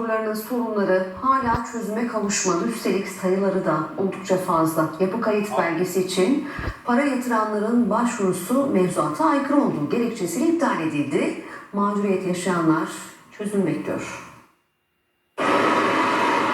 mağdurlarının sorunları hala çözüme kavuşmadı. Üstelik sayıları da oldukça fazla. Yapı kayıt belgesi için para yatıranların başvurusu mevzuata aykırı olduğu gerekçesiyle iptal edildi. Mağduriyet yaşayanlar çözüm bekliyor.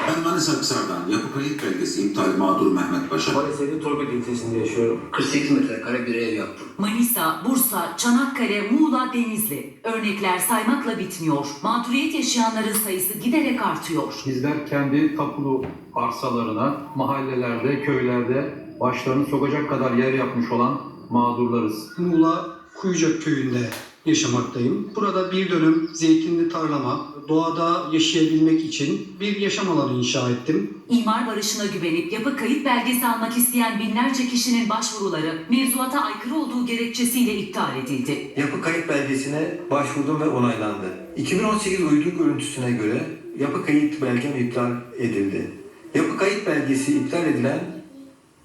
Ben Manisa Akhisar'dan yapı kayıt belgesi iptal mağdur Mehmet Başar. Maalesef Torbet ilçesinde yaşıyorum. 48 metrekare bir ev yaptım. Manisa, Bursa, Çanakkale, Muğla, Denizli. Örnekler saymakla bitmiyor. Mağduriyet yaşayanların sayısı giderek artıyor. Bizler kendi tapulu arsalarına mahallelerde, köylerde başlarını sokacak kadar yer yapmış olan mağdurlarız. Muğla Kuyucak köyünde yaşamaktayım. Burada bir dönüm zeytinli tarlama, doğada yaşayabilmek için bir yaşam alanı inşa ettim. İmar barışına güvenip yapı kayıt belgesi almak isteyen binlerce kişinin başvuruları mevzuata aykırı olduğu gerekçesiyle iptal edildi. Yapı kayıt belgesine başvurdum ve onaylandı. 2018 uydu görüntüsüne göre yapı kayıt belgem iptal edildi. Yapı kayıt belgesi iptal edilen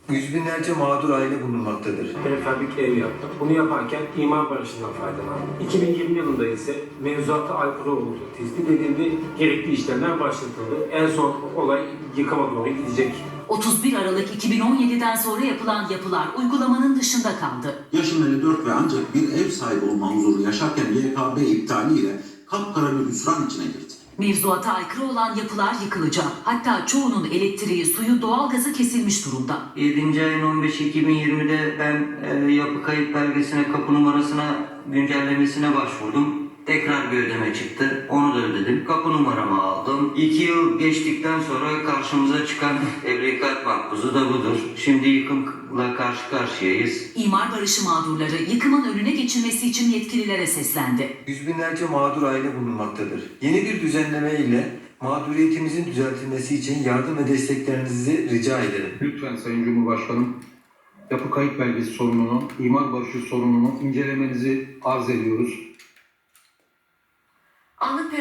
yüz binlerce mağdur aile bulunmaktadır. Prefabrik ev yaptım. Bunu yaparken imar barışından faydalandım. 2020 yılında ise mevzuata aykırı olduğu tespit edildi. Gerekli işlemler başlatıldı. En son olay yıkıma doğru gidecek. 31 Aralık 2017'den sonra yapılan yapılar uygulamanın dışında kaldı. Yaşım 54 ve ancak bir ev sahibi olma huzuru yaşarken YKB iptaliyle kapkara bir hüsran içine girdi. Mevzuata aykırı olan yapılar yıkılacak. Hatta çoğunun elektriği, suyu, doğalgazı kesilmiş durumda. 7. ayın 15 2020'de ben e, yapı kayıt belgesine kapı numarasına güncellemesine başvurdum. Tekrar bir ödeme çıktı. Onu da ödedim. Kapı numaramı aldım. 2 yıl geçtikten sonra karşımıza çıkan evlilik makbuzu da budur. Şimdi yıkımla karşı karşıyayız. İmar barışı mağdurları yıkımın önüne geçilmesi için yetkililere seslendi. Yüz binlerce mağdur aile bulunmaktadır. Yeni bir düzenleme ile mağduriyetimizin düzeltilmesi için yardım ve desteklerinizi rica ederim. Lütfen Sayın Cumhurbaşkanım yapı kayıt belgesi sorununu, imar barışı sorununu incelemenizi arz ediyoruz. Anlık